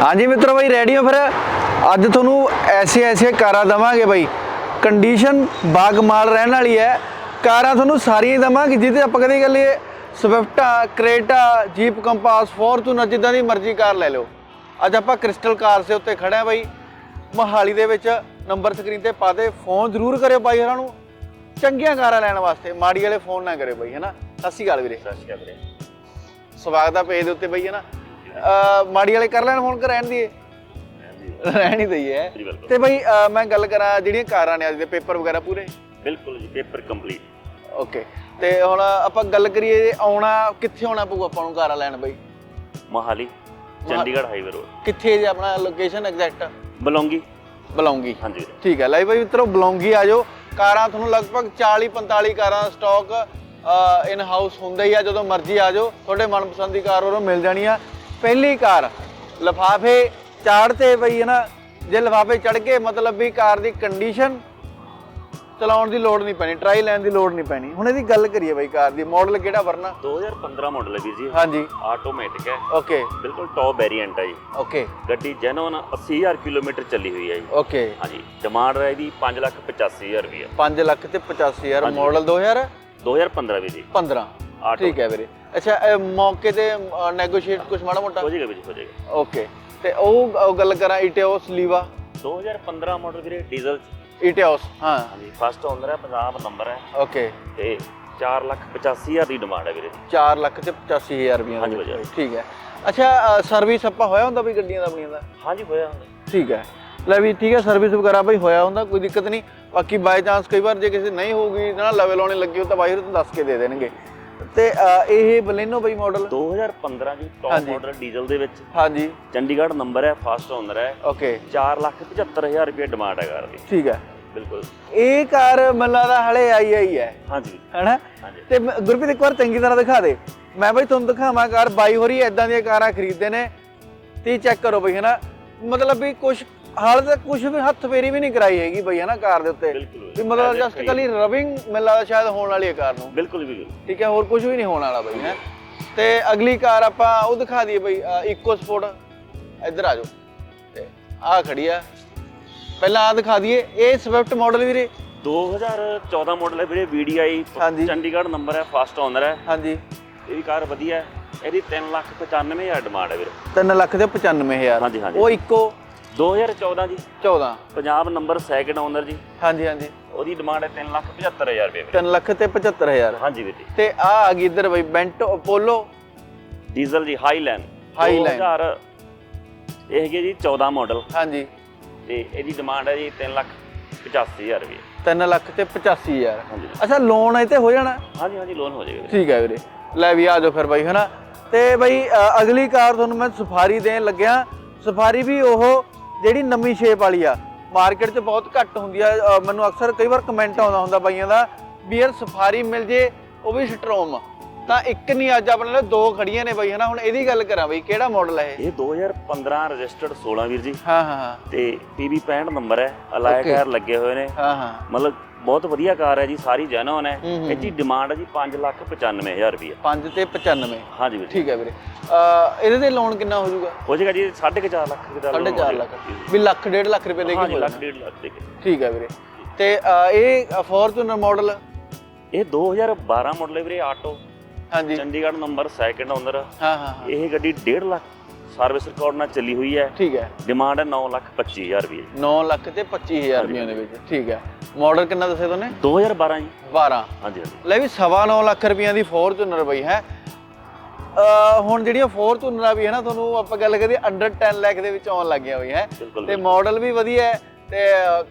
ਹਾਂਜੀ ਮਿੱਤਰੋ ਬਾਈ ਰੈਡੀ ਹੋ ਫਿਰ? ਅੱਜ ਤੁਹਾਨੂੰ ਐਸੇ ਐਸੇ ਕਾਰਾਂ ਦਵਾਂਗੇ ਬਾਈ। ਕੰਡੀਸ਼ਨ ਬਾਗਮਾਲ ਰਹਿਣ ਵਾਲੀ ਹੈ। ਕਾਰਾਂ ਤੁਹਾਨੂੰ ਸਾਰੀਆਂ ਦਵਾਂਗੇ ਜਿਹਦੇ ਆਪਾਂ ਕਦੇ ਗੱਲ ਇਹ ਸਵਿਫਟਾ ਕ੍ਰੇਟਾ ਜੀਪ ਕੰਪਾਸ ਫੋਰਚੂਨਰ ਜਿੱਦਾਂ ਦੀ ਮਰਜ਼ੀ ਕਾਰ ਲੈ ਲਓ। ਅੱਜ ਆਪਾਂ ਕ੍ਰਿਸਟਲ ਕਾਰ ਦੇ ਉੱਤੇ ਖੜੇ ਬਾਈ। ਮੋਹਾਲੀ ਦੇ ਵਿੱਚ ਨੰਬਰ ਸਕਰੀਨ ਤੇ ਪਾ ਦੇ ਫੋਨ ਜ਼ਰੂਰ ਕਰਿਓ ਬਾਈ ਹਰਾਂ ਨੂੰ। ਚੰਗੀਆਂ ਕਾਰਾਂ ਲੈਣ ਵਾਸਤੇ ਮਾੜੀ ਵਾਲੇ ਫੋਨ ਨਾ ਕਰਿਓ ਬਾਈ ਹੈਨਾ? ਸਤਿ ਸ਼੍ਰੀ ਅਕਾਲ ਵੀਰੇ। ਸਤਿ ਸ਼੍ਰੀ ਅਕਾਲ ਵੀਰੇ। ਸਵਾਗਤ ਆ ਪੇਜ ਦੇ ਉੱਤੇ ਬਈ ਹੈ ਨਾ ਅਹ ਮਾੜੀ ਵਾਲੇ ਕਰ ਲੈਣ ਫੋਨ ਕਰ ਰਹਿਣ ਦੀਏ? ਰਹਿਣ ਹੀ ਦਈਏ। ਜੀ ਬਿਲਕੁਲ। ਤੇ ਬਈ ਅਹ ਮੈਂ ਗੱਲ ਕਰਾਂ ਜਿਹੜੀਆਂ ਕਾਰਾਂ ਨੇ ਅੱਜ ਦੇ ਪੇਪਰ ਵਗੈਰਾ ਪੂਰੇ? ਬਿਲਕੁਲ ਜੀ ਪੇਪਰ ਕੰਪਲੀਟ। ਓਕੇ। ਤੇ ਹੁਣ ਆਪਾਂ ਗੱਲ ਕਰੀਏ ਜੇ ਆਉਣਾ ਕਿੱਥੇ ਆਉਣਾ ਪਊ ਆਪਾਂ ਨੂੰ ਕਾਰਾਂ ਲੈਣ ਬਈ? ਮੋਹਾਲੀ ਚੰਡੀਗੜ੍ਹ ਹਾਈਵੇ ਰੋਡ ਕਿੱਥੇ ਜੇ ਆਪਣਾ ਲੋਕੇਸ਼ਨ ਐਗਜ਼ੈਕਟ ਬਲੌਂਗੀ। ਬਲੌਂਗੀ। ਹਾਂਜੀ। ਵੀਰੇ ਠੀਕ ਹੈ ਲੈ ਬਈ ਮਿੱਤਰੋ ਬਲੌਂਗੀ ਆ ਜਾਓ। ਕਾਰਾਂ ਤੁਹਾਨੂੰ ਲਗਭਗ 40 45 ਕਾਰਾਂ ਦਾ ਸਟਾਕ ਇਨ ਹਾਊਸ ਹੁੰਦਾ ਹੀ ਆ ਜਦੋਂ ਮਰਜ਼ੀ ਆ ਜਾਓ। ਤੁਹਾਡੇ ਮਨਪਸੰਦ ਦੀ ਕਾਰ ਉਰੋਂ ਮਿਲ ਜਾਣੀ ਆ। ਪਹਿਲੀ ਕਾਰ ਲਫਾਫੇ ਚਾੜਤੇ ਬਈ ਹੈ ਨਾ ਜੇ ਲਫਾਫੇ ਚੜ ਕੇ ਮਤਲਬ ਵੀ ਕਾਰ ਦੀ ਕੰਡੀਸ਼ਨ ਚਲਾਉਣ ਦੀ ਲੋੜ ਨਹੀਂ ਪੈਣੀ ਟਰਾਈ ਲੈਣ ਦੀ ਲੋੜ ਨਹੀਂ ਪੈਣੀ। ਹੁਣ ਇਹਦੀ ਗੱਲ ਕਰੀਏ ਬਈ ਕਾਰ ਦੀ ਮਾਡਲ ਕਿਹੜਾ ਵਰਨਾ? 2015 ਮਾਡਲ ਹੈ ਵੀਰ ਜੀ ਹਾਂਜੀ। ਆਟੋਮੈਟਿਕ ਹੈ। ਓਕੇ ਬਿਲਕੁਲ ਟੌਪ ਵੇਰੀਐਂਟ ਹੈ ਜੀ। ਓਕੇ ਗੱਡੀ ਜੈਨੂਨ 80000 ਕਿਲੋਮੀਟਰ ਚੱਲੀ ਹੋਈ ਹੈ ਜੀ। ਓਕੇ ਹਾਂਜੀ। ਡਿਮਾਂਡ ਹੈ ਇਹਦੀ 585000 ਰੁਪਏ 5 ਲੱਖ ਤੇ 85000 ਹਾਂਜੀ। ਮਾਡਲ 2015 2015 ਵੀਰ ਜੀ। ਆਟੋ ਠੀਕ ਹੈ ਵੀਰੇ। ਅੱਛਾ ਇਹ ਮੌਕੇ ਤੇ ਨੈਗੋਸ਼ੀਏਟ ਕੁਝ ਮਾੜਾ ਮੋਟਾ? ਹੋ ਜਾਏਗਾ ਵੀਰ ਹੋ ਜਾਏਗਾ। ਓਕੇ ਤੇ ਉਹ ਉਹ ਗੱਲ ਕਰਾਂ ਇਟਿਓਸ ਲੀਵਾ 2015 ਮਾਡਲ ਵੀਰੇ ਡੀਜ਼ਲ। ਇਟਿਓਸ ਹਾਂ। ਹਾਂਜੀ ਫਸਟ ਓਨਰ ਹੈ ਪੰਜਾਬ ਨੰਬਰ ਹੈ। ਓਕੇ ਤੇ 485000 ਦੀ ਡਿਮਾਂਡ ਹੈ ਵੀਰੇ। 4 ਲੱਖ ਤੇ 85000 ਰੁਪਏ ਹਾਂਜੀ। ਠੀਕ ਹੈ। ਅੱਛਾ ਸਰਵਿਸ ਆਪਾਂ ਹੋਇਆ ਹੁੰਦਾ ਵੀ ਗੱਡੀਆਂ ਦਾ ਆਪਣੀਆਂ ਦਾ? ਹਾਂਜੀ ਹੋਇਆ ਠੀਕ ਹੈ। ਲੈ ਵੀ ਠੀਕ ਹੈ ਸਰਵਿਸ ਵਗੈਰਾ ਬਈ ਹੋਇਆ ਹੁੰਦਾ ਕੋਈ ਦਿੱਕਤ ਨਹੀਂ। ਬਾਕੀ ਬਾਈ ਚਾਂਸ ਕਈ ਵਾਰ ਜੇ ਕਿਸੇ ਨਹੀਂ ਹੋਊਗੀ ਨਾ ਲਵੇ ਲਾਉਣੇ ਲੱਗੀ ਹੋ ਤਾਂ ਬਾਈ ਤੁਹਾਨੂੰ ਦੱਸ ਕੇ ਦੇ ਦੇਣਗੇ। ਤੇ ਅ, ਇਹ ਬਲੇਨੋ ਬਈ ਮਾਡਲ 2015 ਜੀ ਟੌਪ ਹਾਂਜੀ। ਮਾਡਲ ਡੀਜ਼ਲ ਦੇ ਵਿੱਚ। ਹਾਂਜੀ। ਚੰਡੀਗੜ੍ਹ ਨੰਬਰ ਹੈ ਫਸਟ ਓਨਰ ਹੈ। ਓਕੇ 475000 ਰੁਪਏ ਡਿਮਾਂਡ ਹੈ ਕਾਰ ਦੀ। ਠੀਕ ਹੈ। ਬਿਲਕੁਲ। ਇਹ ਕਾਰ ਮੈਨੂੰ ਲੱਗਦਾ ਹਲੇ ਆਈ ਆਈ ਹੈ। ਹਾਂਜੀ। ਹੈਨਾ? ਹਾਂਜੀ। ਤੇ ਮ- ਗੁਰਪ੍ਰੀਤ ਇੱਕ ਵਾਰ ਚੰਗੀ ਤਰ੍ਹਾਂ ਦਿਖਾ ਦੇ। ਮੈਂ ਬਈ ਤੁਹਾਨੂੰ ਦਿਖਾਵਾਂ ਕਾਰ ਬਾਈ ਹੋਰੀ ਐਦਾਂ ਦੀਆਂ ਕਾਰਾਂ ਖਰੀਦਦੇ ਨੇ। ਤੇ ਚੈੱਕ ਕਰੋ ਬਈ ਹੈਨਾ? ਮਤਲਬ ਵੀ ਕੁਝ ਹਾਲ ਤੱਕ ਕੁਝ ਵੀ ਹੱਥ ਫੇਰੀ ਵੀ ਨਹੀਂ ਕਰਾਈ ਹੈਗੀ ਬਈ ਹੈਨਾ ਕਾਰ ਦੇ ਉੱਤੇ। ਬਿਲਕੁਲ ਵੀ ਮਤਲਬ ਜਸਟ ਕਲੀ ਰਬਿੰਗ ਮੈਨੂੰ ਲੱਗਦਾ ਸ਼ਾਇਦ ਹੋਣ ਵਾਲੀ ਹੈ ਕਾਰ ਨੂੰ। ਬਿਲਕੁਲ ਬਿਲਕੁਲ। ਠੀਕ ਹੈ ਹੋਰ ਕੁਝ ਵੀ ਨਹੀਂ ਹੋਣ ਵਾਲਾ ਬਈ ਹੈ। ਤੇ ਅਗਲੀ ਕਾਰ ਆਪਾਂ ਉਹ ਦਿਖਾ ਦਈਏ ਬਈ ਇਕੋ ਸਪੋਰਟ ਇੱਧਰ ਆ ਜਾਓ। ਤੇ ਆਹ ਖੜੀ ਆ। ਪਹਿਲਾਂ ਆ ਦਿਖਾ ਦਈਏ ਇਹ ਸਵਿਫਟ ਮਾਡਲ ਵੀਰੇ। 2014 ਮਾਡਲ ਹੈ ਵੀਰੇ VDI। ਚੰਡੀਗੜ੍ਹ ਨੰਬਰ ਹੈ ਫਸਟ ਓਨਰ ਹੈ। ਹਾਂਜੀ। ਇਹ ਵੀ ਕਾਰ ਵਧੀਆ ਹੈ। ਇਹਦੀ 395000 ਡਿਮਾਂਡ ਹੈ ਵੀਰੇ। 3 ਲੱਖ ਤੇ 95000 ਹਾਂਜੀ, ਹਾਂਜੀ। ਉਹ ਇੱਕੋ 2014 ਜੀ। 14 ਪੰਜਾਬ ਨੰਬਰ ਸੈਕਿੰਡ ਓਨਰ ਜੀ। ਹਾਂਜੀ ਹਾਂਜੀ। ਉਹਦੀ ਡਿਮਾਂਡ ਹੈ 375000 ਰੁਪਏ ਵੀਰੇ। 3 ਲੱਖ ਤੇ 75000 ਹਾਂਜੀ ਵੀਰੇ। ਤੇ ਆ ਆ ਗਈ ਇੱਧਰ ਬਈ ਬੈਂਟੋ ਅਪੋਲੋ ਡੀਜ਼ਲ ਜੀ ਹਾਈਲੈਂਡ Highline। 2000 ਇਹ ਹੈਗੀ ਜੀ 14 ਮਾਡਲ ਹਾਂਜੀ। ਤੇ ਇਹਦੀ ਡਿਮਾਂਡ ਹੈ ਜੀ 385000 ਰੁਪਏ। 3 ਲੱਖ ਤੇ 85000 ਹਾਂਜੀ। ਅੱਛਾ ਲੋਨ ਇਹ ਤੇ ਹੋ ਜਾਣਾ? ਹਾਂਜੀ ਹਾਂਜੀ ਲੋਨ ਹੋ ਜਾਏਗਾ ਠੀਕ ਹੈ ਵੀਰੇ। ਲੈ ਵੀ ਆ ਜਾਓ ਫਿਰ ਬਾਈ ਹਨਾ? ਤੇ ਬਈ ਅਗਲੀ ਕਾਰ ਤੁਹਾਨੂੰ ਮੈਂ ਸਫਾਰੀ ਦੇਣ ਲੱਗਿਆ। ਸਫਾਰੀ ਵੀ ਉਹ ਜਿਹੜੀ ਨਵੀਂ ਸ਼ੇਪ ਵਾਲੀ ਆ ਮਾਰਕੀਟ 'ਚ ਬਹੁਤ ਘੱਟ ਹੁੰਦੀ ਆ। ਅ, ਮੈਨੂੰ ਅਕਸਰ ਕਈ ਵਾਰ ਕਮੈਂਟ ਆਉਂਦਾ ਹੁੰਦਾ ਬਾਈਆਂ ਦਾ ਵੀ ਯਾਰ ਸਫਾਰੀ ਮਿਲ ਜੇ ਉਹ ਵੀ ਸਟਰੋਮ ਤਾਂ ਇੱਕ ਨਹੀਂ ਅੱਜ ਆਪਣੇ ਨਾਲ ਦੋ ਖੜੀਆਂ ਨੇ ਬਾਈ ਹਨਾ ਹੁਣ ਇਹਦੀ ਗੱਲ ਕਰਾਂ ਬਈ ਕਿਹੜਾ ਮਾਡਲ ਹੈ ਇਹ? ਇਹ 2015 ਰਜਿਸਟਰਡ 16 ਵੀਰ ਜੀ। ਹਾਂ ਹਾਂ ਤੇ PB 65 ਨੰਬਰ ਹੈ Okay. ਟਾਇਰ ਲੱਗੇ ਹੋਏ ਨੇ। ਹਾਂ ਹਾਂ। ਮਤਲਬ ਬਹੁਤ ਵਧੀਆ ਕਾਰ ਹੈ ਜੀ ਸਾਰੀ ਜੈਨੂਨ ਹੈ। ਹੂੰ, ਹੂੰ, ਇਹ ਦੀ ਡਿਮਾਂਡ ਹੈ ਜੀ 595000 ਰੁਪਏ 5 ਤੇ 95 ਹਾਂਜੀ ਵੀਰ ਜੀ। ਠੀਕ ਹੈ ਵੀਰੇ। ਅ, ਇਹਦੇ ਤੇ ਲੋਨ ਕਿੰਨਾ ਹੋ ਜਾਊਗਾ? ਹੋ ਜਾਏਗਾ ਜੀ 4.5 ਲੱਖ ਦਾ loan ਹੋ 4.5 ਜਾਏਗਾ। ਲੱਖ। ਵੀ ਲੱਖ ਡੇਢ ਲੱਖ ਰੁਪਏ ਦੇ ਕੇ ਹਾਂਜੀ ਹੋ ਲੱਖ। ਡੇਢ ਲੱਖ ਦੇ ਕੇ। ਠੀਕ ਹੈ ਵੀਰੇ। ਤੇ ਇਹ ਫੋਰਚੂਨਰ ਮਾਡਲ ਇਹ 2012 ਮਾਡਲ ਹੈ ਵੀਰੇ ਆਟੋ ਹਾਂਜੀ। ਚੰਡੀਗੜ੍ਹ ਨੰਬਰ ਸੈਕਿੰਡ ਓਨਰ ਹਾਂ ਹਾਂ ਹਾਂ। ਇਹ ਗੱਡੀ 1.5 ਲੱਖ ਸਰਵਿਸ ਰਿਕਾਰਡ ਨਾਲ ਚੱਲੀ ਹੋਈ ਹੈ। ਠੀਕ ਹੈ। ਡਿਮਾਂਡ ਹੈ 9 ਲੱਖ 25000 ਰੁਪਏ 9 ਲੱਖ ਤੇ 25000 ਰੁਪਏ ਦੇ ਵਿੱਚ। ਠੀਕ ਹੈ। ਮਾਡਲ ਕਿੰਨਾ ਦੱਸਿਆ ਤੁਹਾਨੂੰ? 2012 ਜੀ। 12 ਹਾਂਜੀ ਹਾਂਜੀ। ਲੈ ਵੀ ਸਵਾ 9 ਲੱਖ ਰੁਪਈਆਂ ਦੀ ਫੋਰਚੂਨਰ ਬਈ ਹੈ। ਹੁਣ ਜਿਹੜੀਆਂ ਫੋਰਚੂਨਰਾਂ ਵੀ ਹੈ ਨਾ ਤੁਹਾਨੂੰ ਆਪਾਂ ਗੱਲ ਕਰੀਏ ਅੰਡਰ 10 ਲੱਖ ਦੇ ਵਿੱਚ ਆਉਣ ਲੱਗੀਆਂ ਹੋਈ ਹੈ। ਤੇ ਮਾਡਲ ਵੀ ਵਧੀਆ ਹੈ ਤੇ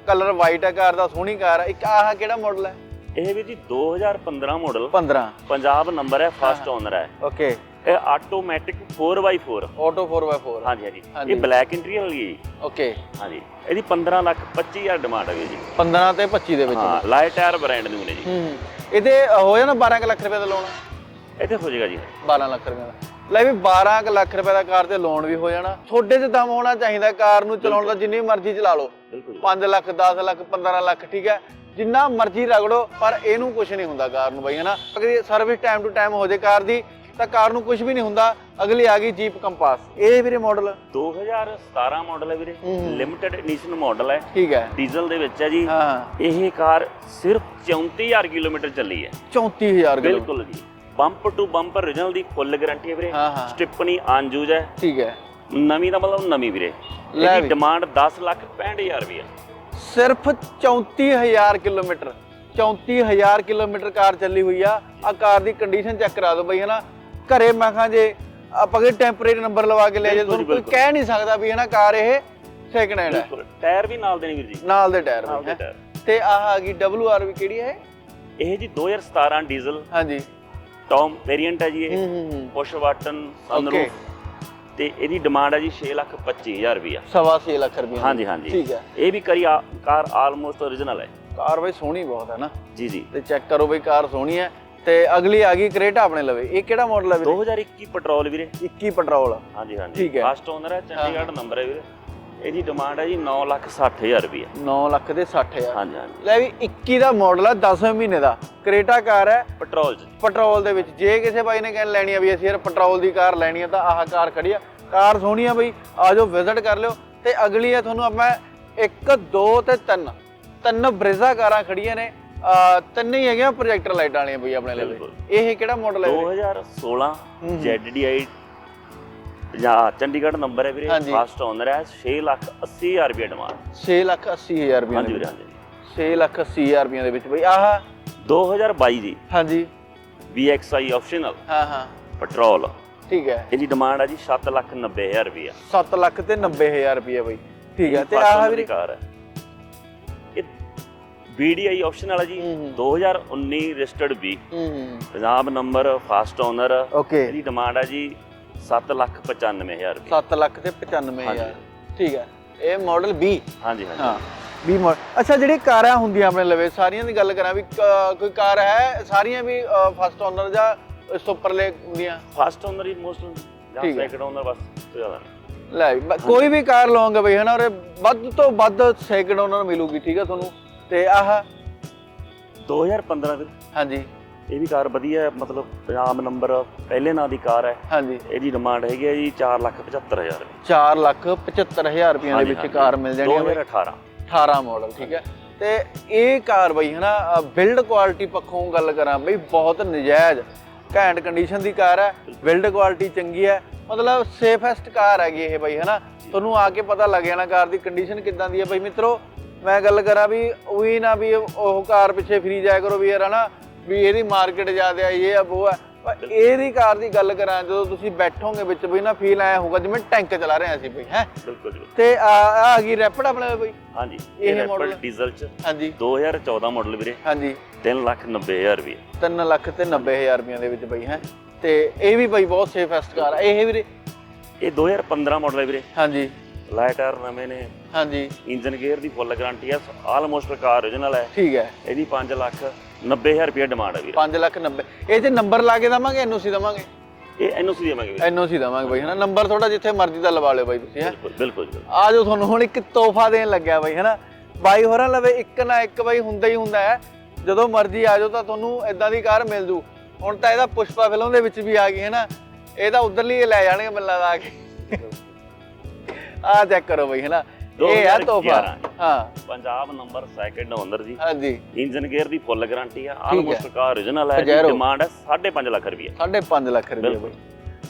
ਕਲਰ ਵਾਈਟ ਹੈ ਕਾਰ ਦਾ ਸੋਹਣੀ ਕਾਰ ਹੈ। ਇੱਕ ਆਹ ਕਿਹੜਾ ਮਾਡਲ ਹੈ? ਇਹ ਵੀ ਜੀ 2015 ਮਾਡਲ 15 ਪੰਜਾਬ ਨੰਬਰ ਹੈ ਫਸਟ ਓਨਰ ਹੈ। ਓਕੇ ਇਹ ਆਟੋਮੈਟਿਕ 4x4 ਆਟੋ 4x4 ਹਾਂਜੀ ਹਾਂਜੀ। ਹਾਂਜੀ। ਇਹ ਬਲੈਕ ਇੰਟੀਰੀਅਰ ਵਾਲੀ ਹੈ ਜੀ। ਓਕੇ ਹਾਂਜੀ। ਇਹਦੀ 15 ਲੱਖ 25000 ਡਿਮਾਂਡ ਹੈ ਜੀ। 15 ਤੇ 25 ਦੇ ਵਿੱਚ। ਹਾਂ ਲਾਈਟ ਟਾਇਰ ਬ੍ਰਾਂਡ ਨਿਊ ਨੇ ਜੀ। ਹੂੰ ਹੂੰ। ਇਹਦੇ ਹੋ ਜਾਣਾ 12 ਕੁ ਲੱਖ ਰੁਪਏ ਦਾ ਲੋਨ ਇੱਥੇ ਹੋ ਜਾਏਗਾ ਜੀ। 12 ਲੱਖ ਰੁਪਏ ਦਾ। ਲੈ ਵੀ 12 ਕੁ ਲੱਖ ਰੁਪਏ ਦਾ ਕਾਰ ਤੇ ਲੋਨ ਵੀ ਹੋ ਜਾਣਾ। ਤੁਹਾਡੇ 'ਚ ਦਮ ਹੋਣਾ ਚਾਹੀਦਾ ਕਾਰ ਨੂੰ ਚਲਾਉਣ ਦਾ ਜਿੰਨੀ ਮਰਜ਼ੀ ਚਲਾ ਲਓ। ਬਿਲਕੁਲ 5 ਲੱਖ 10 ਲੱਖ 15 ਲੱਖ ਠੀਕ ਹੈ। ਜਿੰਨਾ ਮਰਜ਼ੀ ਰਗੜੋ ਪਰ ਇਹਨੂੰ ਕੁਝ ਨਹੀਂ ਹੁੰਦਾ ਕਾਰ ਨੂੰ ਬਈ ਹਨਾ? ਅਗਰ ਸਰਵਿਸ ਟਾਈਮ ਟੂ ਟਾਈਮ ਹੋ ਜੇ ਕਾਰ ਦੀ। ਤਾਂ ਕਾਰ ਨੂੰ ਕੁਝ ਵੀ ਨਹੀਂ ਹੁੰਦਾ ਅਗਲੀ ਆ ਗਈ ਜੀਪ ਕੰਪਾਸ ਇਹ ਵੀਰੇ ਮਾਡਲ 2017 ਮਾਡਲ ਹੈ ਵੀਰੇ। ਲਿਮਟਿਡ ਐਡੀਸ਼ਨ ਮਾਡਲ ਹੈ। ਠੀਕ ਹੈ। ਡੀਜ਼ਲ ਦੇ ਵਿੱਚ ਹੈ ਜੀ। ਹਾਂ ਇਹ ਕਾਰ ਸਿਰਫ 34000 ਕਿਲੋਮੀਟਰ ਚੱਲੀ ਹੈ। 34000 ਕਿਲੋ ਬਿਲਕੁਲ ਜੀ। ਬੰਪ ਟੂ ਬੰਪਰ origignal ਦੀ ਫੁੱਲ ਗਾਰੰਟੀ ਹੈ ਵੀਰੇ। ਸਟਿਪਨੀ ਆਨਜੂਜ ਹੈ। ਠੀਕ ਹੈ। ਨਵੀਂ ਦਾ ਮਤਲਬ ਨਵੀਂ ਵੀਰੇ। ਇਹਦੀ। ਡਿਮਾਂਡ 10 ਲੱਖ 65000 ਰੁਪਏ ਸਿਰਫ 34000 ਕਿਲੋਮੀਟਰ। 34000 ਕਿਲੋਮੀਟਰ ਕਾਰ ਚੱਲੀ ਹੋਈ ਆ। ਆ ਕਾਰ ਦੀ ਕੰਡੀਸ਼ਨ ਚੈੱਕ ਕਰਾ ਦਿਓ ਬਈ ਹਨਾ? ਘਰੇ ਮੈਂ ਖਾਂ ਜੇ ਆਪਾਂ ਕੋਈ ਟੈਂਪਰੇਰੀ ਨੰਬਰ ਲਵਾ ਕੇ ਲੈ ਜੇ ਤੁਹਾਨੂੰ ਕੋਈ। ਕਹਿ ਨਹੀਂ ਸਕਦਾ ਵੀ ਹਨਾ ਕਾਰ ਇਹ ਸੈਕਿੰਡ ਹੈਂਡ ਹੈ। ਟਾਇਰ ਵੀ ਨਾਲ ਦੇਣੀ ਵੀਰ ਜੀ। ਨਾਲ ਦੇ ਟਾਇਰ ਵੀ ਦੇ ਹੈ। ਤੇ ਆਹ ਆ ਗਈ WR ਵੀ ਕਿਹੜੀ ਹੈ ਇਹ? ਜੀ 2017 ਡੀਜ਼ਲ ਹਾਂਜੀ। ਟੌਮ ਵੇਰੀਐਂਟ ਹੈ ਜੀ ਹੂੰ ਇਹ ਹੂੰ। ਹੂੰ ਪੁਸ਼ ਬਟਨ ਸਨਰੂਫ ਤੇ ਇਹਦੀ ਡਿਮਾਂਡ ਹੈ ਜੀ 6 ਲੱਖ 25000 ਰੁਪਏ ਸਵਾ ਛੇ ਲੱਖ ਰੁਪਏ ਹਾਂਜੀ ਹਾਂਜੀ। ਠੀਕ ਹੈ। ਇਹ ਵੀ ਕਰੀ ਆ- ਕਾਰ ਆਲਮੋਸਟ origignal ਹੈ। ਕਾਰ ਬਈ ਸੋਹਣੀ ਬਹੁਤ ਹੈ ਨਾ। ਜੀ ਜੀ। ਤੇ ਚੈੱਕ ਕਰੋ ਬਈ ਕਾਰ ਸੋਹਣੀ ਹੈ। ਤੇ ਅਗਲੀ ਆ ਗਈ ਕਰੇਟਾ ਆਪਣੇ ਲਵੇ। ਇਹ ਕਿਹੜਾ ਮਾਡਲ ਹੈ ਵੀਰੇ? 2021 ਪੈਟਰੋਲ ਵੀਰੇ। 21 ਪੈਟਰੋਲ। ਹਾਂਜੀ ਹਾਂਜੀ। ਠੀਕ ਹੈ। ਫਸਟ ਓਨਰ ਹੈ ਚੰਡੀਗੜ੍ਹ ਨੰਬਰ ਹੈ ਵੀਰੇ। ਇਹਦੀ ਡਿਮਾਂਡ ਹੈ ਜੀ 9 ਲੱਖ 60000 ਰੁਪਏ। 9 ਲੱਖ ਦੇ 60000 ਹਾਂਜੀ ਹਾਂਜੀ। ਲੈ ਵੀ 21 ਦਾ ਮਾਡਲ ਆ 10ਵੇਂ ਮਹੀਨੇ ਦਾ। ਕਰੇਟਾ ਕਾਰ ਹੈ। ਪੈਟਰੋਲ ਚ। ਪੈਟਰੋਲ ਦੇ ਵਿੱਚ। ਜੇ ਕਿਸੇ ਬਾਈ ਨੇ ਕਹਿਣ ਲੈਣੀ ਆ ਵੀ ਅਸੀਂ ਯਾਰ ਪੈਟਰੋਲ ਦੀ ਕਾਰ ਲੈਣੀ ਆ ਤਾਂ ਆਹ ਕਾਰ ਖੜੀ ਆ। ਕਾਰ ਸੋਹਣੀ ਆ ਬਈ। ਆ ਜਾਓ ਵਿਜ਼ਿਟ ਕਰ ਲਿਓ। ਤੇ ਅਗਲੀ ਆ ਤੁਹਾਨੂੰ ਆਪਾਂ 1 2 ਤੇ 3 ਤਿੰਨ ਬ੍ਰੇਜ਼ਾ ਕਾਰਾਂ ਖੜੀਆਂ ਨੇ। ਤਿੰਨ ਹੀ ਹੈਗੀਆਂ ਪ੍ਰੋਜੈਕਟਰ ਲਾਈਟਾਂ ਵਾਲੀਆਂ ਬਈ ਆਪਣੇ ਲਈ। ਬਿਲਕੁਲ। ਇਹ ਕਿਹੜਾ ਮਾਡਲ ਹੈ ਵੀਰੇ? 2016 ਹੂੰ। ZDI ਜਾਂ ਚੰਡੀਗੜ੍ਹ ਨੰਬਰ ਹੈ ਵੀਰੇ ਹਾਂਜੀ। ਫਸਟ ਓਨਰ ਹੈ 6 ਲੱਖ 80000 ਰੁਪਏ ਡਿਮਾਂਡ 6 ਲੱਖ 80 ਹਜ਼ਾਰ ਰੁਪਏ ਹਾਂਜੀ ਵੀਰੇ ਹਾਂਜੀ। 6 ਲੱਖ 80 ਹਜ਼ਾਰ ਰੁਪਏ ਦੇ ਵਿੱਚ ਬਈ। ਆਹ 2022 ਜੀ ਹਾਂਜੀ। VXI ਆਪਸ਼ਨਲ ਹਾਂ ਹਾਂ। ਪੈਟਰੋਲ ਠੀਕ ਹੈ। ਇਹਦੀ ਡਿਮਾਂਡ ਹੈ ਜੀ 7 ਲੱਖ 90000 ਰੁਪਏ 7 ਲੱਖ ਤੇ 90000 ਰੁਪਏ ਬਈ। ਠੀਕ ਹੈ। ਤੇ ਆਹ ਵੀਰੇ ਕਾਰ ਹੈ। VDI ਆਪਸ਼ਨ ਵਾਲਾ ਜੀ ਹੂੰ, ਹੂੰ। 2019 ਰਜਿਸਟਰਡ ਵੀ Punjab number first owner okay ਇਹਦੀ ਡਿਮਾਂਡ ਹੈ ਜੀ 7 ਲੱਖ 95000 ਰੁਪਏ। 7 ਲੱਖ ਤੇ 95000 ਹਾਂਜੀ। ਠੀਕ ਹੈ। ਇਹ ਮਾਡਲ 20 ਹਾਂਜੀ ਹਾਂਜੀ। ਹਾਂ 20 ਮਾਡਲ ਅੱਛਾ ਜਿਹੜੀ ਕਾਰਾਂ ਹੁੰਦੀਆਂ ਆਪਣੇ ਲਵੇ ਸਾਰੀਆਂ ਦੀ ਗੱਲ ਕਰਾਂ ਵੀ ਕੋਈ ਕਾਰ ਹੈ ਸਾਰੀਆਂ ਵੀ ਫਸਟ ਓਨਰ ਜਾਂ ਇਸ ਤੋਂ ਹੁੰਦੀਆਂ? ਫਸਟ ਓਨਰ ਹੀ ਮੋਸਟ ਜਾਂ। ਸੈਕੰਡ ਓਨਰ ਬਸ ਤੋਂ ਜ਼ਿਆਦਾ ਨਹੀਂ। ਲੈ ਵੀ, ਕੋਈ ਵੀ ਕਾਰ ਲਓਗੇ ਬਈ ਹਨਾ ਉਹਦੇ ਵੱਧ ਤੋਂ ਵੱਧ ਸੈਕਿੰਡ ਓਨਰ ਮਿਲੂਗੀ ਠੀਕ ਹੈ ਤੁਹਾਨੂੰ? ਤੇ ਆਹ 2015 ਦੇ ਹਾਂਜੀ। ਇਹ ਵੀ ਕਾਰ ਵਧੀਆ ਹੈ ਮਤਲਬ ਪੰਜਾਬ ਨੰਬਰ ਪਹਿਲੇ ਨਾਂ ਦੀ ਕਾਰ ਹੈ। ਹਾਂਜੀ। ਇਹਦੀ ਡਿਮਾਂਡ ਹੈਗੀ ਹੈ ਜੀ 4 ਲੱਖ 75000 ਰੁਪਏ 4 ਲੱਖ 75000 ਰੁਪਏ ਦੇ ਵਿੱਚ। ਕਾਰ ਮਿਲ ਜਾਣੀ ਹੈ ਬਈ। 2018 18 ਮਾਡਲ ਠੀਕ ਹੈ। ਤੇ ਇਹ ਕਾਰ ਬਈ ਹਨਾ ਬਿਲਡ ਕੁਆਲਿਟੀ ਪੱਖੋਂ ਗੱਲ ਕਰਾਂ ਬਈ ਬਹੁਤ ਨਜਾਇਜ਼ ਘੈਂਟ ਕੰਡੀਸ਼ਨ ਦੀ ਕਾਰ ਹੈ ਬਿਲਡ ਕੁਆਲਿਟੀ ਚੰਗੀ ਹੈ ਮਤਲਬ ਸੇਫੈਸਟ ਕਾਰ ਹੈਗੀ ਇਹ ਬਈ ਹਨਾ। ਤੁਹਾਨੂੰ ਆ ਕੇ ਪਤਾ ਲੱਗ ਜਾਣਾ ਕਾਰ ਦੀ ਕੰਡੀਸ਼ਨ ਕਿੱਦਾਂ ਦੀ ਹੈ ਬਈ ਮਿੱਤਰੋ। ਮੈਂ ਗੱਲ ਕਰਾਂ ਵੀ ਉਹੀ ਨਾ ਵੀ ਉਹ ਕਾਰ ਪਿੱਛੇ ਫਰੀ ਜਾਇਆ ਕਰੋ ਵੀ ਯਾਰ ਹਨਾ ਵੀ ਇਹਦੀ ਮਾਰਕੀਟ ਜ਼ਿਆਦਾ ਹੈ ਇਹ ਆ ਉਹ ਹੈ ਪਰ ਇਹਦੀ ਕਾਰ ਦੀ ਗੱਲ ਕਰਾਂ ਜਦੋਂ ਤੁਸੀਂ ਬੈਠੋਗੇ ਵਿੱਚ ਬਈ ਨਾ ਫੀਲ ਆਇਆ ਹੋਊਗਾ ਜਿਵੇਂ ਟੈਂਕ ਚਲਾ ਰਹੇ ਸੀ ਬਈ ਹੈ? ਬਿਲਕੁਲ ਜੀ। ਤੇ ਆ ਆ ਆ ਗਈ ਰੈਪਿਡ ਆਪਣੇ ਬਈ? ਹਾਂਜੀ ਇਹ ਰੈਪਿਡ ਡੀਜ਼ਲ ਚ। ਹਾਂਜੀ। 2014 ਮਾਡਲ ਵੀਰੇ। ਹਾਂਜੀ। 3 ਲੱਖ 90000 ਰੁਪਏ। 3 ਲੱਖ ਤੇ 90000 ਰੁਪਈਆਂ ਦੇ ਵਿੱਚ ਬਈ ਹੈ? ਤੇ ਇਹ ਵੀ ਬਈ ਬਹੁਤ ਸੇਫੈਸਟ ਕਾਰ ਹੈ ਇਹ ਵੀਰੇ ਇਹ 2015 ਮਾਡਲ ਹੈ ਵੀਰੇ। ਹਾਂਜੀ। ਲਾਈਟਰ ਨਵੇਂ ਨੇ। ਹਾਂਜੀ। ਇੰਜਨ ਗੇਅਰ ਦੀ ਫੁੱਲ ਗਾਰੰਟੀ ਹੈ ਆਲਮੋਸਟ ਕਾਰ origignal ਹੈ। ਠੀਕ ਹੈ। ਇਹਦੀ 5 ਲੱਖ 90000 ਰੁਪਏ ਡਿਮਾਂਡ ਹੈ ਵੀਰੇ। 5 ਲੱਖ 90 ਇਹ ਤੇ ਨੰਬਰ ਲਾ ਕੇ ਦਵਾਂਗੇ ਐਨਓਸੀ ਦਵਾਂਗੇ? ਇਹ ਐਨਓਸੀ ਦੇਵਾਂਗੇ ਵੀਰੇ। ਐਨਓਸੀ ਦਵਾਂਗੇ ਬਈ ਹਨਾ? ਨੰਬਰ ਤੁਹਾਡਾ ਜਿੱਥੇ ਮਰਜ਼ੀ ਦਾ ਲਵਾ ਲਿਓ ਬਾਈ ਤੁਸੀਂ ਹੈ? ਬਿਲਕੁਲ ਬਿਲਕੁਲ। ਆ ਜੋ ਤੁਹਾਨੂੰ ਹੁਣ ਇੱਕ ਤੋਹਫਾ ਦੇਣ ਲੱਗਿਆ ਬਾਈ ਹਨਾ? ਬਾਈ ਹੋਰਾਂ ਲਵੇ ਇੱਕ ਨਾ ਇੱਕ ਬਾਈ ਹੁੰਦਾ ਹੀ ਹੁੰਦਾ ਹੈ। ਜਦੋਂ ਮਰਜ਼ੀ ਆ ਜਾਓ ਤਾਂ ਤੁਹਾਨੂੰ ਇਦਾਂ ਦੀ ਕਾਰ ਮਿਲ ਜੂ। ਹੁਣ ਤਾਂ ਇਹਦਾ ਪੁਸ਼ਪਾ ਫਿਲਮ ਦੇ ਵਿੱਚ ਵੀ ਆ ਗਈ ਹੈ ਨਾ ਇਹ ਤਾਂ ਉਧਰਲੀ ਲੈ ਜਾਣਗੇ ਮੈਨੂੰ ਲੱਗਦਾ ਆ ਕੇ। ਆ ਚੈੱਕ ਕਰੋ ਬਈ ਹਨਾ? ਇਹ ਆ ਤੋਹਫਾ। 2011 ਹਾਂ। ਪੰਜਾਬ ਨੰਬਰ ਸੈਕਿੰਡ ਓਨਰ ਜੀ। ਹਾਂਜੀ। ਇੰਜਨ ਗੇਅਰ ਦੀ ਫੁੱਲ ਗਾਰੰਟੀ ਹੈ। ਆਲਮੋਸਟ ਕਾਰ origignal ਹੈ Pajero। ਡਿਮਾਂਡ ਹੈ 5.5 ਲੱਖ ਰੁਪਏ 5.5 ਲੱਖ ਰੁਪਏ। ਬਈ।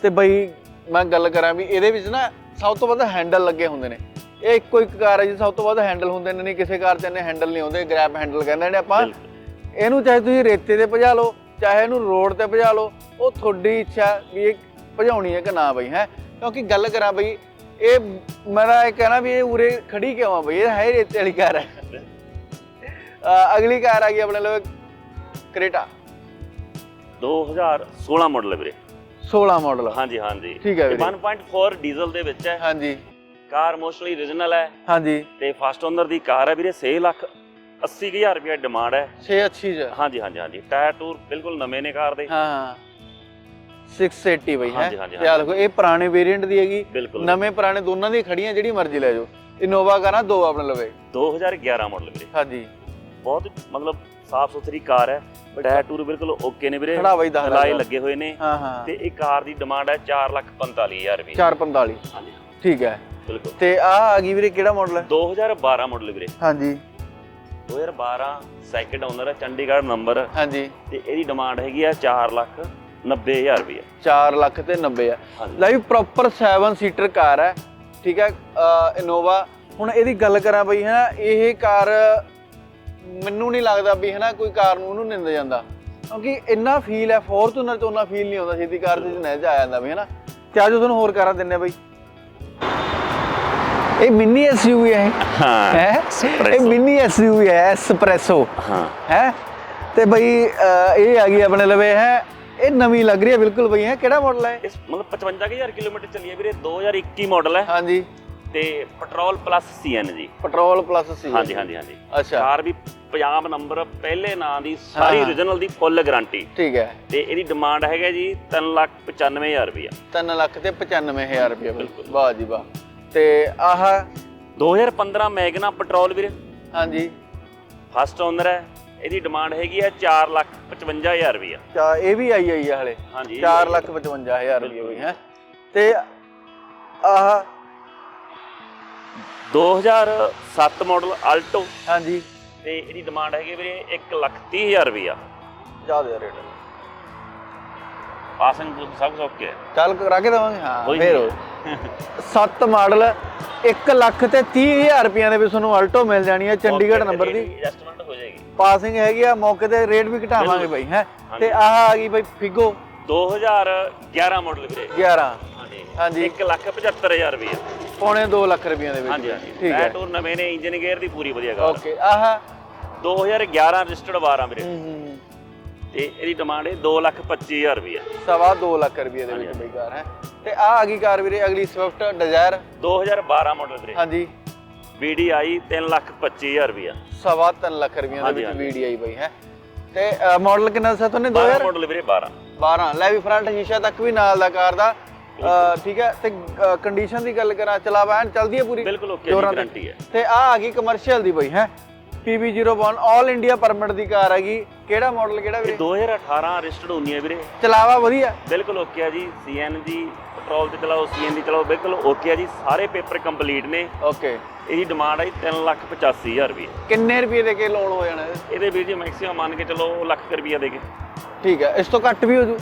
ਤੇ ਬਈ ਮੈਂ ਗੱਲ ਕਰਾਂ ਵੀ ਇਹਦੇ ਵਿੱਚ ਨਾ ਸਭ ਤੋਂ ਵੱਧ ਹੈਂਡਲ ਲੱਗੇ ਹੁੰਦੇ ਨੇ। ਇਹ ਇੱਕੋ ਇੱਕ ਕਾਰ ਹੈ ਜੀ ਸਭ ਤੋਂ ਵੱਧ ਹੈਂਡਲ ਹੁੰਦੇ ਨੇ ਨਹੀਂ ਕਿਸੇ ਕਾਰ 'ਚ ਇੰਨੇ ਹੈਂਡਲ ਨਹੀਂ ਹੁੰਦੇ ਗ੍ਰੈਬ ਹੈਂਡਲ ਕਹਿੰਦੇ ਨੇ ਆਪਾਂ। ਇਹਨੂੰ ਚਾਹੇ ਤੁਸੀਂ ਰੇਤੇ ਤੇ ਭਜਾ ਲਓ ਚਾਹੇ ਇਹਨੂੰ ਰੋਡ ਤੇ ਭਜਾ ਲਓ ਉਹ ਤੁਹਾਡੀ ਇੱਛਾ ਵੀ ਇਹ ਭਜਾਉਣੀ ਹੈ ਕਿ ਨਾ ਬਈ ਹੈ? ਕਿਉਂਕਿ ਗੱਲ ਕਰਾਂ ਬਈ ਇਹ ਮੇਰਾ ਇਹ ਕਹਿਣਾ ਵੀ ਇਹ ਉਰੇ ਖੜੀ ਕਿਉਂ ਆ ਬਈ? ਇਹ ਹੈ ਰੇਤੇ ਵਾਲੀ ਕਾਰ ਹੈ। ਅਗਲੀ ਕਾਰ ਆ ਗਈ ਆਪਣੇ ਲਈ ਕਰੇਟਾ। 2016 ਮਾਡਲ ਹੈ ਵੀਰੇ। 16 ਮਾਡਲ ਹਾਂਜੀ ਹਾਂਜੀ। ਠੀਕ ਹੈ ਵੀਰੇ। 1.4 ਡੀਜ਼ਲ ਦੇ ਵਿੱਚ ਹੈ। ਹਾਂਜੀ। ਕਾਰ ਮੋਸਟਲੀ origignal ਹੈ। ਹਾਂਜੀ। ਤੇ ਫਸਟ ਓਨਰ ਦੀ ਕਾਰ ਹੈ ਵੀਰੇ 6 ਲੱਖ 80000 ਰੁਪਏ ਡਿਮਾਂਡ ਹੈ। 6 ਅੱਛੀ ਚ ਹਾਂਜੀ ਹਾਂਜੀ ਹਾਂਜੀ। ਟਾਇਰ ਟੂਰ ਬਿਲਕੁਲ ਨਵੇਂ ਨੇ ਕਾਰ ਦੇ। ਹਾਂ। 680 ਬਈ ਹੈ? ਹਾਂਜੀ, ਹਾਂਜੀ, ਤੇ ਆਹ ਦੇਖੋ ਇਹ ਪੁਰਾਣੇ ਵੇਰੀਐਂਟ ਦੀ ਹੈਗੀ ਬਿਲਕੁਲ। ਨਵੇਂ ਪੁਰਾਣੇ ਦੋਨਾਂ ਦੀ ਖੜੀਆਂ ਜਿਹੜੀ ਮਰਜ਼ੀ ਲੈ ਜਾਓ। ਇਨੋਵਾ ਕਰਾਂ ਦੋ ਆਪਣੇ ਲਵੇ। 2011 ਮਾਡਲ ਵੀਰੇ। ਹਾਂਜੀ। ਬਹੁਤ ਮਤਲਬ ਸਾਫ਼ ਸੁਥਰੀ ਕਾਰ ਹੈ ਟਾਇਰ ਟੂਰ ਬਿਲਕੁਲ ਓਕੇ ਨੇ ਵੀਰੇ। ਖੜਾਵਾ ਹੀ ਦੱਸਦਾ ਲਾਏ ਪਿਆ। ਲੱਗੇ ਹੋਏ ਨੇ। ਹਾਂ ਹਾਂ। ਤੇ ਇਹ ਕਾਰ ਦੀ ਡਿਮਾਂਡ ਹੈ 445000 ਰੁਪਏ। 445 ਹਾਂਜੀ। ਠੀਕ ਹੈ। ਬਿਲਕੁਲ। ਤੇ ਆ ਆ ਗਈ ਵੀਰੇ ਕਿਹੜਾ ਮਾਡਲ ਹੈ? 2012 ਮਾਡਲ ਵੀਰੇ। ਹਾਂਜੀ। 2012 ਸੈਕਿੰਡ ਓਨਰ ਹੈ ਚੰਡੀਗੜ੍ਹ ਨੰਬਰ ਹਾਂਜੀ। ਤੇ ਇਹਦੀ ਡਿਮਾਂਡ ਹੈਗੀ ਆ 4 ਲੱਖ। 90000 ਰੁਪਏ। 4 ਲੱਖ ਤੇ 90 ਆ ਹਾਂਜੀ। ਲੈ ਵੀ ਪ੍ਰੋਪਰ 7 ਸੀਟਰ ਕਾਰ ਹੈ ਠੀਕ ਹੈ ਇਨੋਵਾ ਹੁਣ ਇਹਦੀ ਗੱਲ ਕਰਾਂ ਬਈ ਹੈ ਨਾ ਇਹ ਕਾਰ ਮੈਨੂੰ ਨਹੀਂ ਲੱਗਦਾ ਵੀ ਹੈ ਨਾ ਕੋਈ ਕਾਰ ਨੂੰ ਉਹਨੂੰ ਨਿੰਦ ਜਾਂਦਾ। ਕਿਉਂਕਿ ਇੰਨਾ ਫੀਲ ਹੈ ਫੋਰਚੂਨਰ ਚ ਉਹਨਾਂ ਫੀਲ ਨਹੀਂ ਆਉਂਦਾ ਛੇਤੀ ਕਾਰ ਤੇ ਜਨੇਜ ਆ ਜਾਂਦਾ ਵੀ ਹੈ ਨਾ ਤੇ ਆਜੋ ਤੁਹਾਨੂੰ ਹੋਰ ਕਾਰਾਂ ਦਿੰਨੇ ਬਈ। ਇਹ ਮਿੰਨੀ ਐਸਯੂਵੀ ਹੈ ਹਾਂ ਹੈ? ਇਹ Espresso। ਮਿੰਨੀ ਐਸਯੂਵੀ ਹੈ ਐਸਪ੍ਰੈਸੋ ਹਾਂ। ਹੈ? ਤੇ ਬਈ ਅਹ, ਇਹ ਆ ਗਈ ਆਪਣੇ ਲਵੇ ਹੈ ਇਹ ਨਵੀਂ ਲੱਗ ਰਹੀ ਹੈ ਬਿਲਕੁਲ ਬਈ ਹੈ? ਕਿਹੜਾ ਮਾਡਲ ਹੈ ਇਸ ਮਤਲਬ 55000 ਕਿਲੋਮੀਟਰ ਚੱਲੀ ਹੈ ਵੀਰੇ 2021 ਮਾਡਲ ਹੈ। ਹਾਂਜੀ। ਤੇ petrol plus CNG petrol plus C ਹਾਂਜੀ ਹਾਂਜੀ ਹਾਂਜੀ। ਅੱਛਾ। ਕਾਰ ਵੀ ਪੰਜਾਬ ਨੰਬਰ ਪਹਿਲੇ ਨਾਂ ਦੀ ਸਾਰੀ ਹਾਂ। origignal ਦੀ ਫੁੱਲ ਗਾਰੰਟੀ ਠੀਕ ਹੈ। ਤੇ ਇਹਦੀ ਡਿਮਾਂਡ ਹੈਗਾ ਜੀ 395000 ਰੁਪਇਆ 3 ਲੱਖ ਤੇ 95000 ਰੁਪਏ ਬਿਲਕੁਲ। ਵਾਹ ਜੀ ਵਾਹ। ਤੇ ਆਹ 2015 ਮੈਗਨਾ ਪੈਟਰੋਲ ਵੀਰੇ। ਹਾਂਜੀ। ਫਸਟ ਓਨਰ ਹੈ। ਇਹਦੀ ਡਿਮਾਂਡ ਹੈਗੀ ਹੈ 455000 ਰੁਪਇਆ ਚਾ ਇਹ ਵੀ ਆਈ ਆਈ ਹੈ ਹਲੇ? ਹਾਂਜੀ। 4 ਲੱਖ 55000 ਰੁਪਏ ਬਈ ਹੈ? ਤੇ ਆਹ 2007 ਮਾਡਲ ਆਲਟੋ ਹਾਂਜੀ। ਤੇ ਇਹਦੀ ਡਿਮਾਂਡ ਹੈਗੀ ਵੀਰੇ 130000 ਰੁਪਇਆ ਜ਼ਿਆਦਾ ਰੇਟ ਪਾਸਿੰਗ ਸਭ ਕੁਝ ਓਕੇ ਚੱਲ ਕਰਾ ਕੇ ਦਵਾਂਗੇ? ਹਾਂ ਕੋਈ ਫੇਰ। 7 ਮਾਡਲ 1 ਲੱਖ ਤੇ 30000 ਰੁਪਈਆਂ ਦੇ ਵਿੱਚ ਤੁਹਾਨੂੰ ਆਲਟੋ ਮਿਲ ਜਾਣੀ ਹੈ ਚੰਡੀਗੜ੍ਹ ਨੰਬਰ ਦੀ। ਐਡਜਸਟਮੈਂਟ ਹੋ ਜਾਏਗੀ। ਪਾਸਿੰਗ ਹੈਗੀ ਆ ਮੌਕੇ ਤੇ ਰੇਟ ਵੀ ਘਟਾਵਾਂਗੇ। ਬਈ ਹੈ। ਤੇ ਆਹ ਆ ਗਈ ਬਈ ਫਿਗੋ 2011 ਮਾਡਲ ਵੀਰੇ। 11 ਹਾਂਜੀ। ਹਾਂਜੀ। 1 ਲੱਖ 75000 ਰੁਪਇਆ ਪੌਣੇ 2 ਲੱਖ ਰੁਪਈਆਂ ਦੇ ਵਿੱਚ ਹਾਂਜੀ ਠੀਕ ਹੈ। ਟੂਰ ਨਵੇਂ ਨੇ ਇੰਜਨ ਗੇਅਰ ਦੀ ਪੂਰੀ ਵਧੀਆ ਕਾਰ ਓਕੇ ਆਹ। 2011 ਰਜਿਸਟਰਡ 12 ਵੀਰੇ ਤੇ ਇਹਦੀ ਡਿਮਾਂਡ ਹੈ 2 ਲੱਖ 25000 ਰੁਪਇਆ ਸਵਾ 2 ਲੱਖ ਰੁਪਏ ਦੇ ਵਿੱਚ। ਬਈ ਕਾਰ ਹੈ? ਤੇ ਆਹ ਆ ਗਈ ਕਾਰ ਵੀਰੇ ਅਗਲੀ ਸਵਿਫਟ ਡਿਜ਼ਾਇਰ 2012 ਮਾਡਲ ਵੀਰੇ। ਹਾਂਜੀ। VDI 3 ਲੱਖ 25000 ਰੁਪਇਆ ਸਵਾ 3 ਲੱਖ ਰੁਪਈਆਂ ਦੇ ਹਾਂਜੀ, ਵਿੱਚ। ਵੀਡੀਆਈ ਬਈ ਹੈ। ਤੇ ਮਾਡਲ ਕਿੰਨਾ ਦੱਸਿਆ ਤੁਹਾਨੂੰ? 12 2000 ਮਾਡਲ ਵੀਰੇ 12 12 ਲੈ ਵੀ ਫਰੰਟ ਸ਼ੀਸ਼ਾ ਤੱਕ ਵੀ ਨਾਲ ਦਾ ਕਾਰ ਦਾ। ਅਹ, ਠੀਕ ਹੈ ਤੇ ਕੰਡੀਸ਼ਨ ਦੀ ਗੱਲ ਕਰਾਂ ਚਲਾਵਾ ਐਨ ਚੱਲਦੀ ਹੈ ਪੂਰੀ? ਬਿਲਕੁਲ ਓਕੇ ਜ਼ੋਰਾਂ ਦੀ। ਤੇ। ਹੈ। ਤੇ ਆ ਆ ਗਈ ਕਮਰਸ਼ੀਅਲ ਦੀ ਬਈ ਹੈ। PB01 올 ਇੰਡੀਆ ਪਰਮਿਟ ਦੀ ਕਾਰ ਹੈਗੀ। ਕਿਹੜਾ ਮਾਡਲ ਕਿਹੜਾ ਵੀਰੇ? 2018 ਰਜਿਸਟਰਡ ਹੁੰਦੀ ਹੈ ਵੀਰੇ। ਚਲਾਵਾ ਵਧੀਆ। ਬਿਲਕੁਲ ਓਕੇ ਆ ਜੀ। CNG ਪੈਟਰੋਲ ਤੇ ਚਲਾਓ CNG ਚਲਾਓ ਬਿਲਕੁਲ ਓਕੇ ਆ ਜੀ। ਸਾਰੇ ਪੇਪਰ ਕੰਪਲੀਟ ਨੇ। ਓਕੇ ਇਹਦੀ ਡਿਮਾਂਡ ਹੈ 3 ਲੱਖ 85000 ਰੁਪਏ। ਕਿੰਨੇ ਰੁਪਏ ਦੇ ਕੇ ਲੋਨ ਹੋ ਜਾਣਾ? ਇਹਦੇ? ਵੀਰ ਜੀ ਮੈਕਸਿਮਮ ਮੰਨ ਕੇ ਚਲੋ ਲੱਖ ਰੁਪਇਆ ਦੇ ਕੇ। ਠੀਕ ਹੈ ਇਸ ਤੋਂ ਘੱਟ ਵੀ ਹੋ ਜੂ?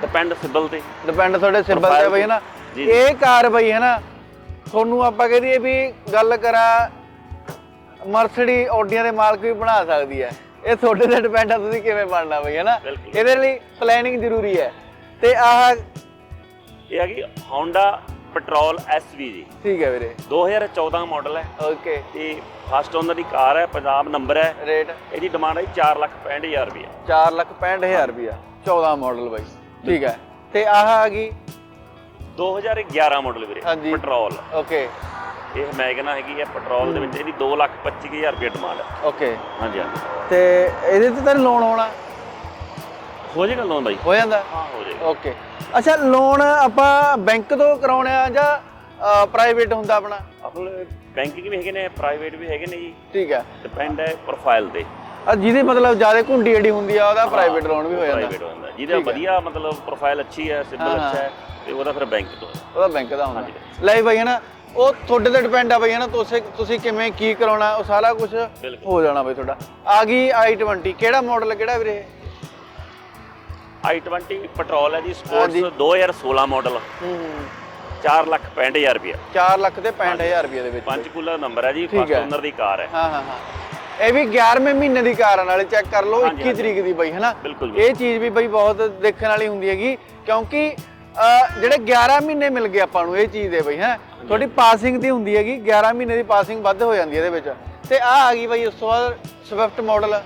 ਡਿਪੈਂਡ ਸਿਬਲ ਤੇ। ਡਿਪੈਂਡ ਤੁਹਾਡੇ ਸਿੰਬਲ ਤੇ ਬਈ ਹੈ ਨਾ? ਜੀ, ਜੀ। ਇਹ ਕਾਰ ਬਈ ਹੈ ਨਾ? ਤੁਹਾਨੂੰ ਆਪਾਂ ਕਹਿ ਦਈਏ ਵੀ ਗੱਲ ਕਰਾਂ ਮਰਸਡੀ ਆਡੀਆਂ ਦੇ ਮਾਲਕ ਵੀ ਬਣਾ ਸਕਦੀ ਹੈ। ਇਹ ਤੁਹਾਡੇ ਤੇ ਡਿਪੈਂਡ ਆ ਤੁਸੀਂ ਕਿਵੇਂ ਬਣਨਾ ਬਈ ਹੈ ਨਾ? ਬਿਲਕੁਲ। ਇਹਦੇ ਲਈ ਪਲੈਨਿੰਗ ਜ਼ਰੂਰੀ ਹੈ। ਤੇ ਆਹ ਇਹ ਹੈਗੀ Honda ਪੈਟਰੋਲ SV ਜੀ। ਠੀਕ ਹੈ ਵੀਰੇ। 2014 ਮਾਡਲ ਹੈ। ਓਕੇ ਤੇ ਫਸਟ ਓਨਰ ਦੀ ਕਾਰ ਹੈ ਪੰਜਾਬ ਨੰਬਰ ਹੈ। ਰੇਟ ਇਹਦੀ ਡਿਮਾਂਡ ਹੈ 4 ਲੱਖ 65000 ਰੁਪਏ 4 ਲੱਖ 65000 ਰੁਪਿਆ 14 ਮਾਡਲ ਬਾਈ। ਠੀਕ ਹੈ। ਤੇ ਆਹ ਆ ਗਈ 2011 ਮਾਡਲ ਵੀਰੇ ਹਾਂਜੀ। ਪੈਟਰੋਲ ਓਕੇ ਇਹ ਮੈਗਨਾ ਹੈਗੀ ਹੈ ਪੈਟਰੋਲ ਦੇ ਵਿੱਚ ਇਹਦੀ 2 ਲੱਖ 25000 ਰੁਪਏ ਡਿਮਾਂਡ ਹੈ ਓਕੇ ਹਾਂਜੀ ਹਾਂਜੀ। ਤੇ ਇਹਦੇ ਤੇ ਤਾਂ ਲੋਨ ਹੋਣਾ? ਹੋ ਜਾਏਗਾ ਲੋਨ ਬਾਈ। ਹੋ ਜਾਂਦਾ? ਹਾਂ ਹੋ ਜਾਏਗਾ। ਓਕੇ ਅੱਛਾ ਲੋਨ ਆਪਾਂ ਬੈਂਕ ਤੋਂ ਕਰਾਉਣੇ ਜਾਂ ਪ੍ਰਾਈਵੇਟ ਹੁੰਦਾ ਆਪਣਾ? ਆਪਣੇ ਬੈਂਕਿੰਗ ਵੀ ਹੈਗੇ ਨੇ ਪ੍ਰਾਈਵੇਟ ਵੀ ਹੈਗੇ ਨੇ ਜੀ। ਠੀਕ ਹੈ ਡਿਪੈਂਡ ਹੈ ਪ੍ਰੋਫਾਈਲ ਤੇ। ਆ ਜਿਹਦੀ ਮਤਲਬ ਜ਼ਿਆਦਾ ਘੁੰਡੀ ਏਡੀ ਹੁੰਦੀ ਆ ਉਹਦਾ ਪ੍ਰਾਈਵੇਟ ਲੋਨ ਵੀ ਹੋ ਜਾਂਦਾ। ਪ੍ਰਾਈਵੇਟ ਹੁੰਦਾ। ਜਿਹਦਾ ਹੈ। ਵਧੀਆ ਮਤਲਬ ਪ੍ਰੋਫਾਈਲ ਅੱਛੀ ਹੈ ਹਾਂ, ਸਿਬਲ ਹਾਂ। ਅੱਛਾ ਹੈ ਤੇ ਉਹਦਾ ਫਿਰ ਬੈਂਕ ਤੋਂ। ਹੈ। ਉਹਦਾ ਬੈਂਕ ਦਾ ਹੁੰਦਾ। ਲੈ ਬਈ ਹੈ ਨਾ ਉਹ ਤੁਹਾਡੇ ਤੇ ਡਿਪੈਂਡ ਆ ਬਈ ਹੈ ਨਾ? ਤੁਸੀਂ ਤੁਸੀਂ ਕਿਵੇਂ ਕੀ ਕਰਾਉਣਾ ਉਹ ਸਾਰਾ ਕੁਝ। ਹੋ ਜਾਣਾ ਬਈ ਤੁਹਾਡਾ। ਆ ਗਈ i20 ਕਿਹੜਾ ਮਾਡਲ ਕਿਹੜਾ ਵੀਰੇ? I20 ਪੈਟਰੋਲ ਹੈ ਜੀ। ਸਪੋਰਟਸ 2016 ਮਾਡਲ ਹੂੰ 4 ਲੱਖ 65000 ਰੁਪਏ 4 ਲੱਖ ਤੇ 65000 ਰੁਪਏ ਦੇ ਵਿੱਚ। ਪੰਚਕੂਲਾ ਨੰਬਰ ਹੈ ਜੀ ਫਸਟ। ਓਨਰ ਦੀ ਕਾਰ ਹੈ। ਹਾਂ ਹਾਂ ਹਾਂ। ਇਹ ਵੀ 11ਵੇਂ ਮਹੀਨੇ ਦੀ ਕਾਰ ਨਾਲੇ ਚੈੱਕ ਕਰ ਲਓ ਹਾਂਜੀ, 21 ਤਰੀਕ ਦੀ ਬਈ ਹੈਨਾ ਇਹ ਚੀਜ਼ ਵੀ ਬਈ ਬਹੁਤ ਦੇਖਣ ਵਾਲੀ ਹੁੰਦੀ ਹੈਗੀ ਕਿਉਂਕਿ ਜਿਹੜੇ 11 ਮਹੀਨੇ ਮਿਲ ਗਏ ਆਪਾਂ ਨੂੰ ਇਹ ਚੀਜ਼ ਦੇ ਬਈ ਹੈ? ਤੁਹਾਡੀ ਪਾਸਿੰਗ ਦੀ ਹੁੰਦੀ ਹੈਗੀ 11 ਮਹੀਨੇ ਦੀ ਪਾਸਿੰਗ ਵੱਧ ਹੋ ਜਾਂਦੀ ਹੈ ਇਹਦੇ ਵਿੱਚ। ਤੇ ਆ ਆ ਗਈ ਬਈ ਉਸ ਤੋਂ ਬਾਅਦ ਸਵਿਫਟ ਮਾਡਲ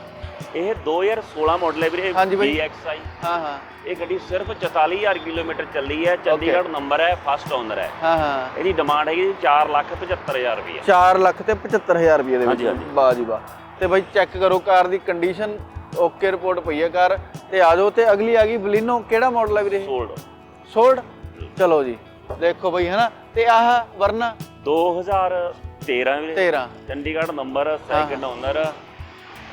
ਇਹ 2016 ਮਾਡਲ ਹੈ ਵੀਰੇ ਹਾਂਜੀ ਬਾਈ। DXi ਹਾਂ ਹਾਂ। ਇਹ ਗੱਡੀ ਸਿਰਫ 44000 ਕਿਲੋਮੀਟਰ ਚੱਲੀ ਹੈ ਚੰਡੀਗੜ੍ਹ ਨੰਬਰ ਹੈ ਫਸਟ ਓਨਰ ਹੈ। ਹਾਂ ਹਾਂ। ਇਹਦੀ ਡਿਮਾਂਡ ਹੈਗੀ 4 ਲੱਖ 75000 ਰੁਪਏ। 4 ਲੱਖ ਤੇ 75000 ਰੁਪਏ ਦੇ ਵਿੱਚ। ਵਾਹ ਜੀ ਵਾਹ। ਤੇ ਬਈ ਚੈੱਕ ਕਰੋ ਕਾਰ ਦੀ ਕੰਡੀਸ਼ਨ ਓਕੇ ਰਿਪੋਰਟ ਪਈ ਹੈ ਕਾਰ। ਤੇ ਆ ਜਾਓ ਤੇ ਅਗਲੀ ਆ ਗਈ ਬਲੀਨੋ ਕਿਹੜਾ ਮਾਡਲ ਹੈ ਵੀਰੇ? ਸੋਲਡ ਸੋਲਡ ਚਲੋ ਜੀ ਦੇਖੋ ਬਈ ਹੈਨਾ? ਤੇ ਆਹ ਵਰਨਾ? 2013 ਵੀਰੇ। 13 Chandigarh number second owner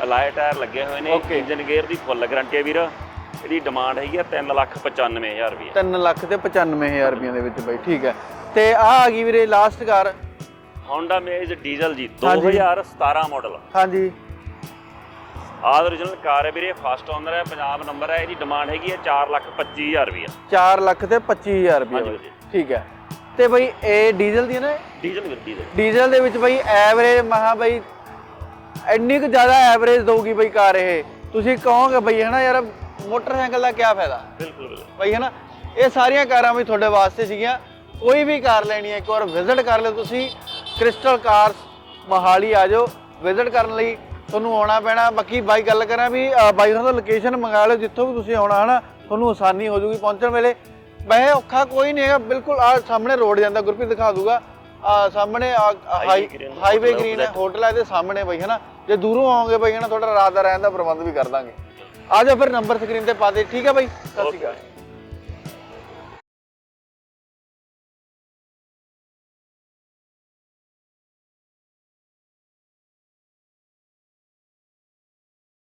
alloy tyre ਲੱਗੇ ਹੋਏ ਨੇ। Okay. ਇੰਜਨ ਗੇਅਰ ਦੀ ਫੁੱਲ ਗਾਰੰਟੀ ਹੈ ਵੀਰ। ਇਹਦੀ ਡਿਮਾਂਡ ਹੈਗੀ ਆ 395000 ਰੁਪਏ 3 ਲੱਖ ਤੇ 95000 ਰੁਪਈਆਂ ਦੇ ਵਿੱਚ ਬਾਈ ਠੀਕ ਹੈ। ਤੇ ਆ ਆ ਗਈ ਵੀਰੇ last car Honda Amaze diesel ਜੀ ਹਾਂਜੀ। 2017 ਮਾਡਲ ਹਾਂਜੀ। ਆਹ origignal ਕਾਰ ਹੈ ਵੀਰੇ ਫਸਟ ਓਨਰ ਹੈ ਪੰਜਾਬ ਨੰਬਰ ਹੈ ਇਹਦੀ ਡਿਮਾਂਡ ਹੈਗੀ ਹੈ 425000 ਰੁਪਏ 4 ਲੱਖ ਤੇ 25000 ਰੁਪਏ ਹਾਂਜੀ ਠੀਕ ਹੈ। ਤੇ ਬਾਈ ਇਹ ਡੀਜ਼ਲ ਦੀ ਹੈ ਨਾ ਡੀਜ਼ਲ ਵੀਰ। ਡੀਜ਼ਲ ਡੀਜ਼ਲ ਦੇ ਵਿੱਚ ਬਾਈ ਐਵਰੇਜ ਮਹਾ ਬਾਈ ਇੰਨੀ ਕੁ ਜ਼ਿਆਦਾ ਐਵਰੇਜ ਦਊਗੀ ਬਾਈ ਕਾਰ ਇਹ। ਤੁਸੀਂ ਕਹੋਗੇ ਬਾਈ ਹਨਾ ਯਾਰ ਮੋਟਰਸਾਈਕਲ ਦਾ ਕੀ ਫਾਇਦਾ? ਬਿਲਕੁਲ ਬਿਲਕੁਲ ਬਾਈ ਹਨਾ ਇਹ ਸਾਰੀਆਂ ਕਾਰਾਂ ਵੀ ਤੁਹਾਡੇ ਵਾਸਤੇ ਸੀਗੀਆਂ। ਕੋਈ ਵੀ ਕਾਰ ਲੈਣੀ ਹੈ ਇੱਕ ਵਾਰ ਵਿਜ਼ਿਟ ਕਰ ਲਿਓ ਤੁਸੀਂ। ਕ੍ਰਿਸਟਲ ਕਾਰਸ ਮੋਹਾਲੀ ਆ ਜਾਓ। ਵਿਜ਼ਿਟ ਕਰਨ ਲਈ ਤੁਹਾਨੂੰ ਆਉਣਾ ਪੈਣਾ। ਬਾਕੀ ਬਾਈ ਗੱਲ ਕਰਾਂ ਵੀ ਬਾਈ ਉਹਨਾਂ ਦਾ ਲੋਕੇਸ਼ਨ ਮੰਗਾ ਲਿਓ ਜਿੱਥੋਂ ਵੀ ਤੁਸੀਂ ਆਉਣਾ ਹਨਾ ਤੁਹਾਨੂੰ ਆਸਾਨੀ ਹੋ ਜੂਗੀ ਪਹੁੰਚਣ ਵੇਲੇ। ਵੈਸੇ ਔਖਾ ਕੋਈ ਨਹੀਂ ਹੈਗਾ ਬਿਲਕੁਲ ਆ ਸਾਹਮਣੇ ਰੋਡ ਜਾਂਦਾ ਗੁਰਪ੍ਰੀਤ ਦਿਖਾ ਦੂਗਾ। ਆ ਸਾਹਮਣੇ ਹਾਈਵੇ ਗ੍ਰੀਨ ਹੈ ਹੋਟਲ ਹੈ ਇਹਦੇ ਸਾਹਮਣੇ ਬਾਈ ਹਨਾ। ਜੇ ਦੂਰੋਂ ਆਓਗੇ ਬਾਈ ਹਨਾ ਤੁਹਾਡਾ ਰਾਤ ਦਾ ਰਹਿਣ ਦਾ ਪ੍ਰਬੰਧ ਵੀ ਕਰ ਦਾਂਗੇ। ਆ ਜਾਓ ਫਿਰ ਨੰਬਰ ਸਕਰੀਨ ਤੇ ਪਾ ਦੇ ਠੀਕ ਹੈ ਬਾਈ? ਸਤਿ ਸ਼੍ਰੀ ਅਕਾਲ।